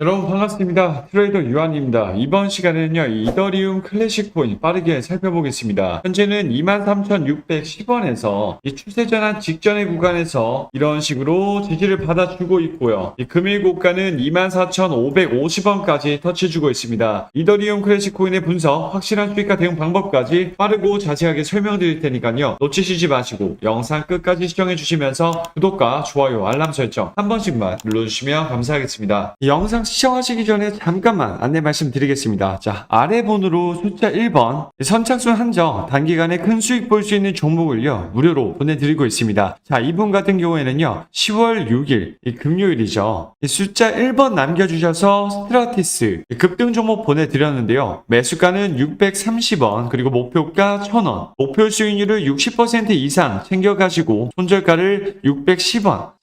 여러분 반갑습니다. 트레이더 유한입니다. 이번 시간에는요, 이 이더리움 클래식 코인 빠르게 살펴보겠습니다. 현재는 23,610원에서 이 추세 전환 직전의 구간에서 이런 식으로 지지를 받아주고 있고요. 이 금일 고가는 24,550원까지 터치해주고 있습니다. 이더리움 클래식 코인의 분석, 확실한 수익과 대응 방법까지 빠르고 자세하게 설명드릴 테니까요. 놓치시지 마시고 영상 끝까지 시청해 주시면서 구독과 좋아요, 알람 설정 한 번씩만 눌러주시면 감사하겠습니다. 이 영상 시청하시기 전에 잠깐만 안내 말씀드리겠습니다. 자, 아래 번호로 숫자 1번 선착순 한정 단기간에 큰 수익 볼 수 있는 종목을요 무료로 보내드리고 있습니다. 자, 이분 같은 경우에는요 10월 6일 이 금요일이죠. 이 숫자 1번 남겨주셔서 스트라티스 이 급등 종목 보내드렸는데요. 매수가는 630원 그리고 목표가 1000원 목표 수익률을 60% 이상 챙겨가시고 손절가를 610원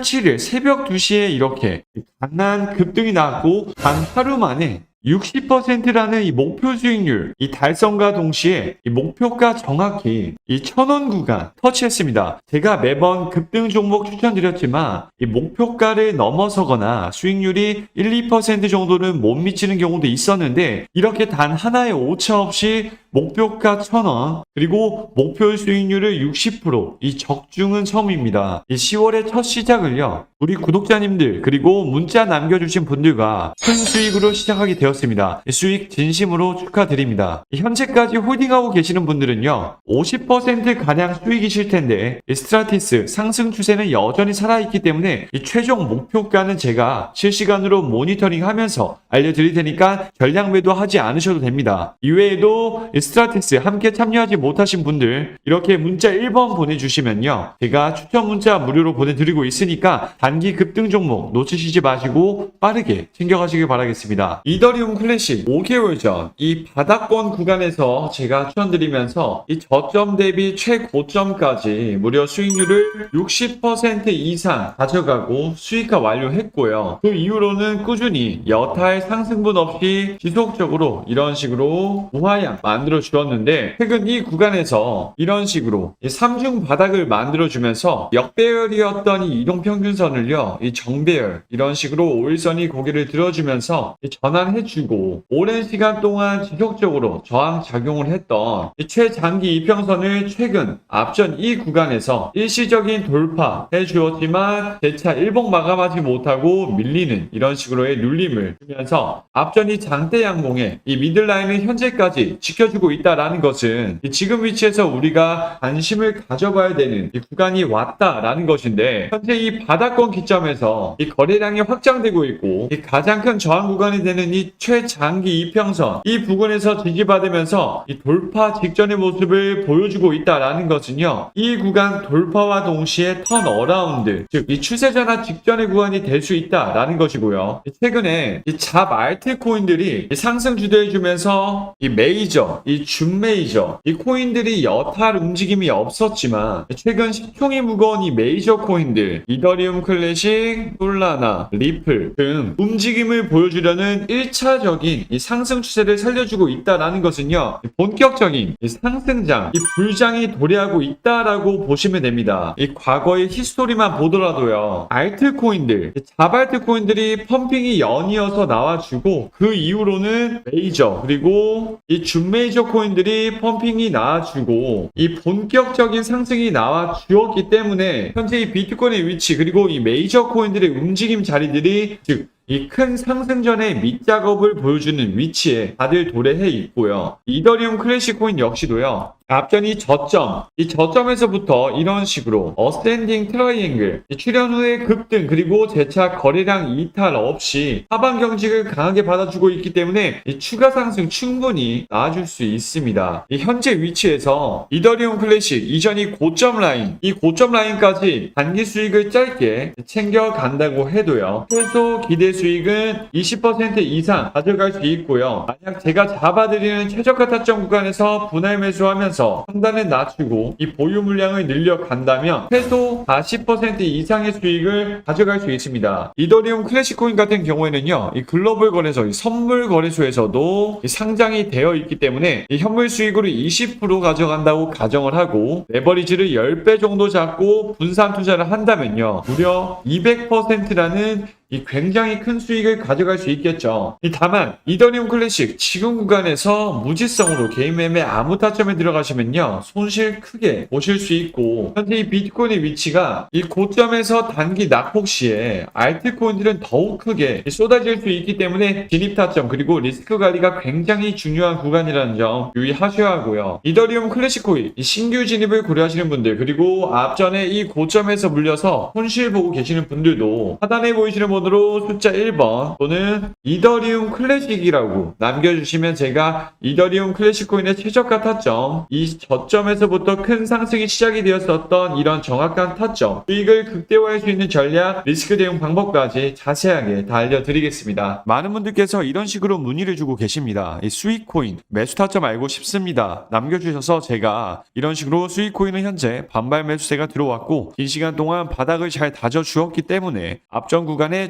7일 새벽 2시에 이렇게 강한 급등이 나왔고 단 하루 만에 60%라는 이 목표 수익률, 이 달성과 동시에 이 목표가 정확히 이 천원 구간 터치했습니다. 제가 매번 급등 종목 추천드렸지만 이 목표가를 넘어서거나 수익률이 1, 2% 정도는 못 미치는 경우도 있었는데 이렇게 단 하나의 오차 없이 목표가 천원 그리고 목표 수익률을 60%이 적중은 처음입니다. 이 10월의 첫 시작을요. 우리 구독자님들 그리고 문자 남겨주신 분들과 큰 수익으로 시작하게 되었습니다. 이 수익 진심으로 축하드립니다. 이 현재까지 홀딩하고 계시는 분들은요. 50% 가량 수익이실 텐데 이 스트라티스 상승 추세는 여전히 살아있기 때문에 이 최종 목표가는 제가 실시간으로 모니터링하면서 알려드릴 테니까 전량 매도하지 않으셔도 됩니다. 이외에도 이 스트라티스 함께 참여하지 못하신 분들 이렇게 문자 1번 보내주시면요. 제가 추천 문자 무료로 보내드리고 있으니까 단기 급등 종목 놓치시지 마시고 빠르게 챙겨가시길 바라겠습니다. 이더리움 클래식 5개월 전 이 바닥권 구간에서 제가 추천드리면서 이 저점 대비 최고점까지 무려 수익률을 60% 이상 가져가고 수익화 완료했고요. 그 이후로는 꾸준히 여타의 상승분 없이 지속적으로 이런 식으로 우하향 만들어 주었는데 최근 이 구간에서 이런 식으로 이 3중 바닥을 만들어 주면서 역배열이었던 이 이동평균선을 요 이 정배열 이런 식으로 5일선이 고개를 들어주면서 이 전환해주고 오랜 시간 동안 지속적으로 저항 작용을 했던 이 최장기 이평선을 최근 앞전 이 구간에서 일시적인 돌파해 주었지만 재차 일봉 마감하지 못하고 밀리는 이런 식으로의 눌림을 주면서 앞전 이 장대 양봉의 이 미들라인을 현재까지 지켜주고 있다라는 것은 이 지금 위치에서 우리가 관심을 가져봐야 되는 이 구간이 왔다라는 것인데 현재 이 바닥권 기점에서 이 거래량이 확장되고 있고 이 가장 큰 저항 구간이 되는 이 최장기 이평선 이 부근에서 지지받으면서 이 돌파 직전의 모습을 보여주고 있다라는 것은요 이 구간 돌파와 동시에 턴 어라운드 즉 이 추세 전환 직전의 구간이 될 수 있다라는 것이고요. 이 최근에 이 잡 알트 코인들이 이 상승 주도해주면서 이 메이저 이 준 메이저 이 코인들이 여탈 움직임이 없었지만 최근 시총이 무거운 이 메이저 코인들 이더리움 클 래식, 솔라나, 리플 등 움직임을 보여주려는 1차적인 이 상승 추세를 살려주고 있다라는 것은요 이 본격적인 이 상승장, 이 불장이 도래하고 있다라고 보시면 됩니다. 이 과거의 히스토리만 보더라도요 알트 코인들, 이 자발트 코인들이 펌핑이 연이어서 나와주고 그 이후로는 메이저 그리고 이 준메이저 코인들이 펌핑이 나와주고 이 본격적인 상승이 나와 주었기 때문에 현재 이 비트코인의 위치 그리고 이 메이저 코인들의 움직임 자리들이 즉 이 큰 상승 전의 밑작업을 보여주는 위치에 다들 도래해 있고요. 이더리움 클래식 코인 역시도요. 앞전이 저점, 이 저점에서부터 이런 식으로 어스탠딩 트라이앵글, 이 출현 후에 급등 그리고 재차 거래량 이탈 없이 하방 경직을 강하게 받아주고 있기 때문에 이 추가 상승 충분히 나와줄 수 있습니다. 이 현재 위치에서 이더리움 클래식 이전이 고점 라인, 이 고점 라인까지 단기 수익을 짧게 챙겨 간다고 해도요. 최소 기대 수익은 20% 이상 가져갈 수 있고요. 만약 제가 잡아드리는 최저가 타점 구간에서 분할 매수하면서 상단을 낮추고 이 보유 물량을 늘려간다면 최소 40% 이상의 수익을 가져갈 수 있습니다. 이더리움 클래식 코인 같은 경우에는요. 이 글로벌 거래소, 이 선물 거래소에서도 이 상장이 되어 있기 때문에 이 현물 수익으로 20% 가져간다고 가정을 하고 레버리지를 10배 정도 잡고 분산 투자를 한다면요. 무려 200%라는 이 굉장히 큰 수익을 가져갈 수 있겠죠. 이 다만 이더리움 클래식 지금 구간에서 무지성으로 개인 매매 아무 타점에 들어가시면요 손실 크게 보실 수 있고 현재 이 비트코인의 위치가 이 고점에서 단기 낙폭 시에 알트코인들은 더욱 크게 쏟아질 수 있기 때문에 진입 타점 그리고 리스크 관리가 굉장히 중요한 구간이라는 점 유의하셔야 하고요. 이더리움 클래식 코인 이 신규 진입을 고려하시는 분들 그리고 앞전에 이 고점에서 물려서 손실 보고 계시는 분들도 하단에 보이시는 번호로 숫자 1번 또는 이더리움 클래식이라고 남겨주시면 제가 이더리움 클래식 코인의 최저가 타점 이 저점에서부터 큰 상승이 시작이 되었었던 이런 정확한 타점 수익을 극대화할 수 있는 전략 리스크 대응 방법까지 자세하게 다 알려드리겠습니다. 많은 분들께서 이런 식으로 문의를 주고 계십니다. 이 수익 코인 매수 타점 알고 싶습니다. 남겨주셔서 제가 이런 식으로 수익 코인은 현재 반발 매수세가 들어왔고 긴 시간 동안 바닥을 잘 다져 주었기 때문에 앞전 구간에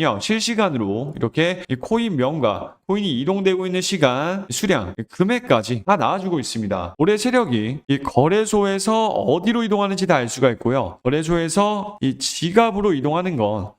요. 실시간으로 이렇게 이 코인 명과 코인이 이동되고 있는 시간, 수량, 금액까지 다 나와주고 있습니다. 올해 세력이 이 거래소에서 어디로 이동하는지 다 알 수가 있고요. 거래소에서 이 지갑으로 이동하는 건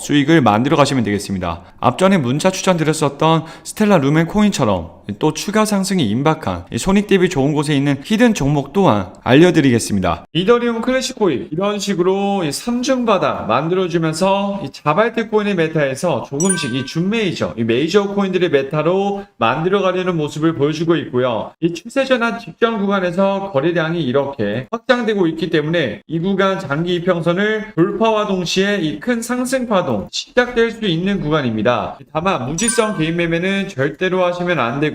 수익을 만들어 가시면 되겠습니다. 앞전에 문자 추천드렸었던 스텔라 루멘 코인처럼 또 추가 상승이 임박한 이 손익 대비 좋은 곳에 있는 히든 종목 또한 알려드리겠습니다. 이더리움 클래식 코인 이런 식으로 이 3중 바닥 만들어주면서 이 자발대 코인의 메타에서 조금씩 이 준메이저, 이 메이저 코인들의 메타로 만들어가려는 모습을 보여주고 있고요. 이 추세 전환 직전 구간에서 거래량이 이렇게 확장되고 있기 때문에 이 구간 장기 이평선을 돌파와 동시에 이 큰 상승 파동 시작될 수 있는 구간입니다. 다만 무지성 개인 매매는 절대로 하시면 안